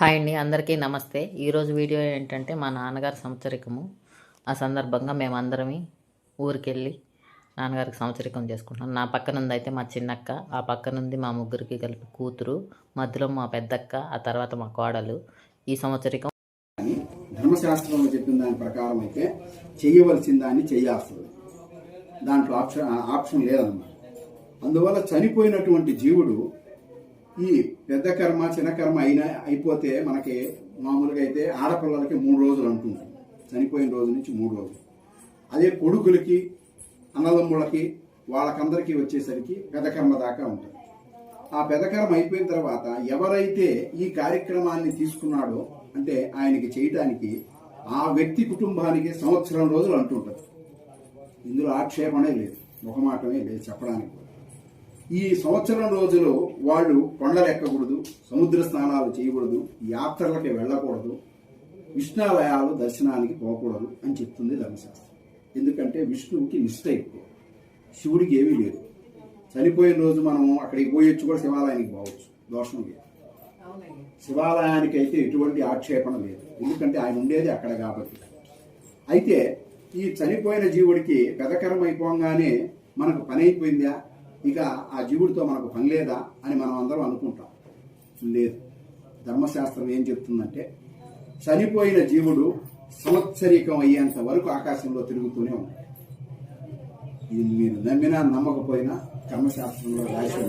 Hi అండి అందరికీ నమస్తే. ఈరోజు వీడియో ఏంటంటే మా నాన్నగారి సంవత్సరికము. ఆ సందర్భంగా మేమందరమి ఊరికెళ్ళి నాన్నగారికి సంవత్సరికం చేసుకుంటున్నాం. నా పక్కనుంది అయితే మా చిన్నక్క ఆ పక్కనుంది మా ముగ్గురికి కలిపి కూతురు మధ్యలో మా పెద్దక్క ఆ తర్వాత మా కోడలు. ఈ సంవత్సరికం ధర్మశాస్త్రంలో చెప్పిన దాని ప్రకారం అయితే చేయవలసిన దాన్ని చేయాల్సింది. దాంట్లో ఆప్షన్ ఆప్షన్ లేదన్నమాట. అందువల్ల చనిపోయినటువంటి జీవుడు ఈ పెద్ద కర్మ చిన్న కర్మ అయినా అయిపోతే మనకి మామూలుగా అయితే ఆడపిల్లలకి మూడు రోజులు అంటున్నారు చనిపోయిన రోజు నుంచి మూడు రోజులు. అదే కొడుకులకి అన్నదమ్ములకి వాళ్ళకందరికీ వచ్చేసరికి పెద్ద కర్మ దాకా ఉంటుంది. ఆ పెదకర్మ అయిపోయిన తర్వాత ఎవరైతే ఈ కార్యక్రమాన్ని తీసుకున్నాడో అంటే ఆయనకి చేయటానికి ఆ వ్యక్తి కుటుంబానికి సంవత్సరం రోజులు అంటుంటారు. ఇందులో ఆక్షేపణే లేదు. ముఖమాటమే లేదు చెప్పడానికి ఈ సంవత్సరం రోజులు వాళ్ళు కొండలు ఎక్కకూడదు సముద్ర స్నానాలు చేయకూడదు యాత్రలకి వెళ్ళకూడదు విష్ణాలయాలు దర్శనానికి పోకూడదు అని చెప్తుంది ధర్మశాస్త్రం. ఎందుకంటే విష్ణువుకి నిష్ట ఎక్కువ శివుడికి ఏమీ లేదు. చనిపోయిన రోజు మనం అక్కడికి పోయొచ్చు కూడా శివాలయానికి పోవచ్చు దోషం లేదు. శివాలయానికి అయితే ఎటువంటి ఆక్షేపణ లేదు ఎందుకంటే ఆయన ఉండేది అక్కడ కాబట్టి. అయితే ఈ చనిపోయిన జీవుడికి పెదకరం అయిపోగానే మనకు పని అయిపోయిందా? ఇక ఆ జీవుడితో మనకు పని లేదా అని మనం అందరం అనుకుంటాం. లేదు. ధర్మశాస్త్రం ఏం చెప్తుందంటే చనిపోయిన జీవుడు సంవత్సరికం అయ్యేంత వరకు ఆకాశంలో తిరుగుతూనే ఉంటాడు. ఇది మీరు నమ్మినా నమ్మకపోయినా కర్మశాస్త్రంలో రాసి